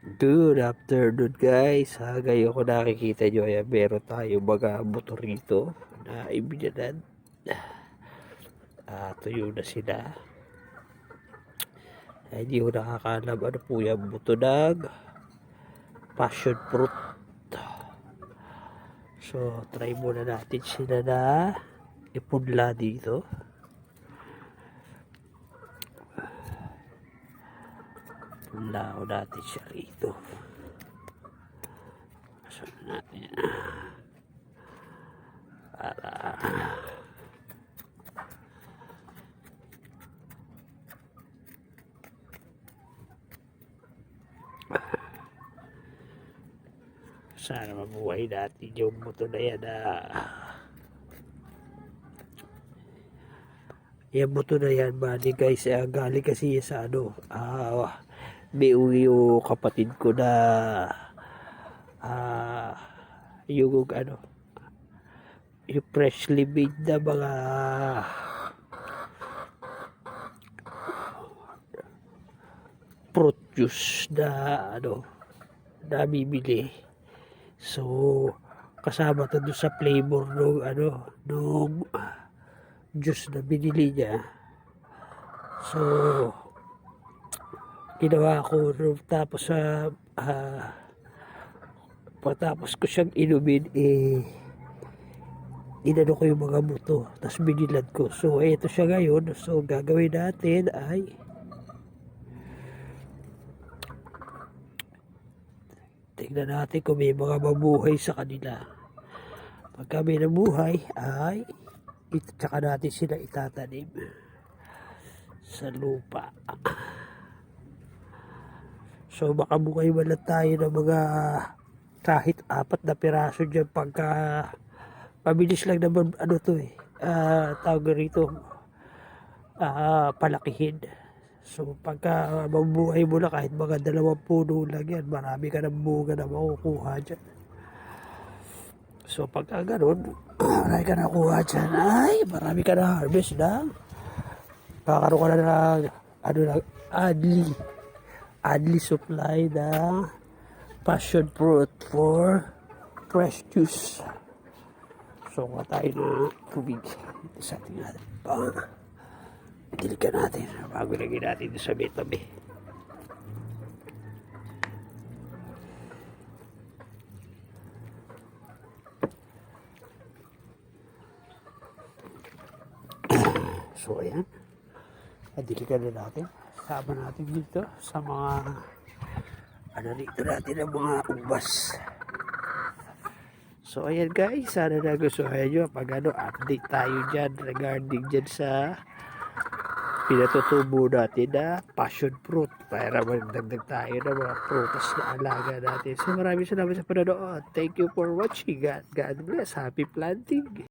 Good afternoon guys. Ha, ngayon ko nakikita nyo ay meron tayo mga motor rito na ibinanan. Ah, tuyo na sila. Ay, hindi ko nakakalam ano po yung buto ng passion fruit. So, try muna natin sila na ipunla dito. Punlao natin siya rito. Saan natin yan? Para sana mabuhay natin yung buto na yan ah. Yung buto na yan, bali guys, eh, galing kasi yan sa ano, ah, yung kapatid ko na ah, yung ano, yung freshly made na mga fruit juice na ano, na bibili. So, kasama to doon sa flavor nung ano, nung juice na binili niya. So, ginawa ko tapos sa ah, patapos ko siyang inumin eh inano ko yung mga buto tapos binilad ko. So eto siya ngayon. So gagawin natin ay tignan natin kung may mga mabuhay sa kanila. Pagka may nabuhay ay it, tsaka natin sila itatanim sa lupa So makabuhay man lang tayo ng mga kahit apat na piraso dyan pagka mabilis lang naman ano to eh ah tawag rito ah palakihin. So pagka mabuhay mo na kahit mga dalawang puno lang yan marami ka ng bunga na makukuha dyan. So pagka ganun marami ka nakuha dyan ay marami ka na harvest na kakaroon ka na ng ano lang adli Adli supply the passion fruit for fresh juice. So, kuha tayo ng tubig dito sa ating natin. Pang, diligan natin bago lagyan natin sa may tabi. So, ayan. Diligan na natin. Sama natin dito sa mga ano dito natin ang mga ubas. So ayan guys, sana nagustuhan nyo pag ano, update tayo dyan regarding dyan sa pinatutubo natin na passion fruit para magdagdag tayo ng mga prutas na alaga natin. So maraming salamat sa panonood. Thank you for watching. God bless. Happy planting.